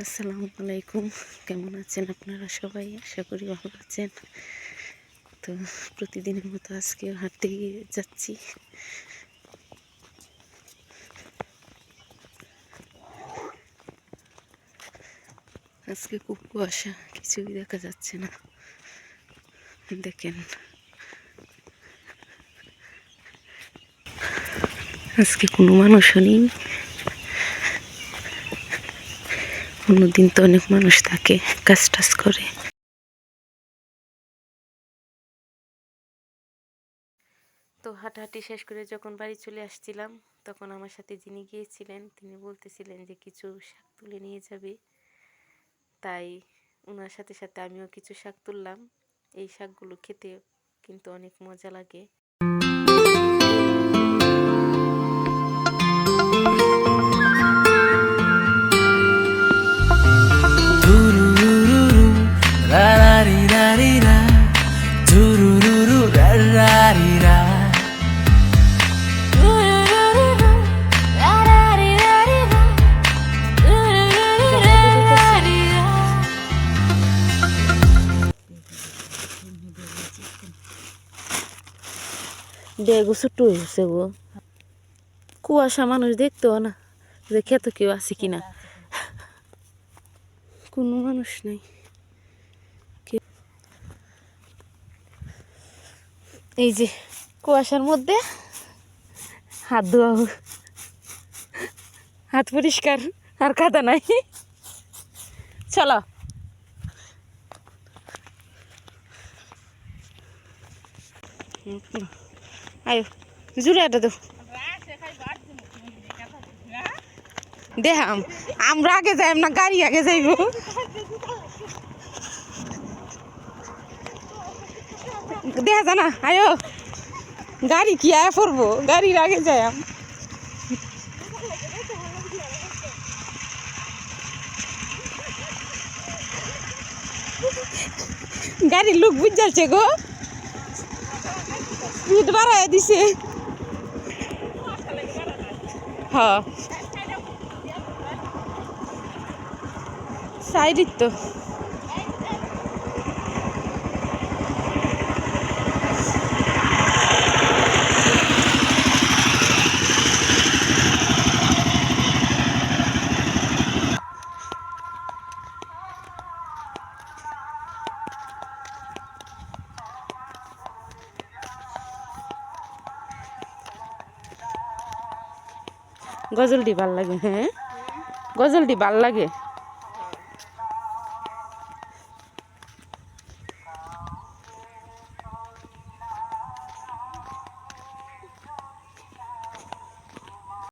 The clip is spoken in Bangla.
আসসালামু আলাইকুম। কেমন আছেন আপনারা সবাই? আশা করি ভালো আছেন। তো প্রতিদিনের মতো আজকে হাঁটতে যাচ্ছি। আজকে খুব কুয়াশা, কিছুই দেখা যাচ্ছে না। দেখেন। আজকে কোনো মানুষও নেই। অন্যদিন তো অনেক মানুষ থাকে কাজ টাজ করে। তো হাঁটাহাঁটি শেষ করে যখন বাড়ি চলে আসছিলাম, তখন আমার সাথে যিনি গিয়েছিলেন, তিনি বলতেছিলেন যে কিছু শাক তুলে নিয়ে যাবে। তাই ওনার সাথে সাথে আমিও কিছু শাক তুললাম। এই শাকগুলো খেতে কিন্তু অনেক মজা লাগে। বেগু ছোট্ট হয়েছে গো। কুয়াশা মানুষ দেখতেও না যে খেতে কেউ আছে কিনা। কোনো মানুষ নাই। এই যে কুয়াশার মধ্যে হাত ধোয়া। হাত পরিষ্কার, আর কাদা নাই। চলো। আয়ো, জুড়ে এটা তো। দেখাম আমরা আগে যাইম না, গাড়ি আগে যাইব। দেখা জানা, আয়ো। গাড়ি কি আয়া পড়ব গাড়ির আগে যাইম। গাড়ির লোক বুঝ যাচ্ছে গো। স্পিড বাড়ায় দিছে। হ্যাঁ। সাইডিত তো। গজলটি ভালো লাগে হ্যাঁ? গজলটি ভালো লাগে।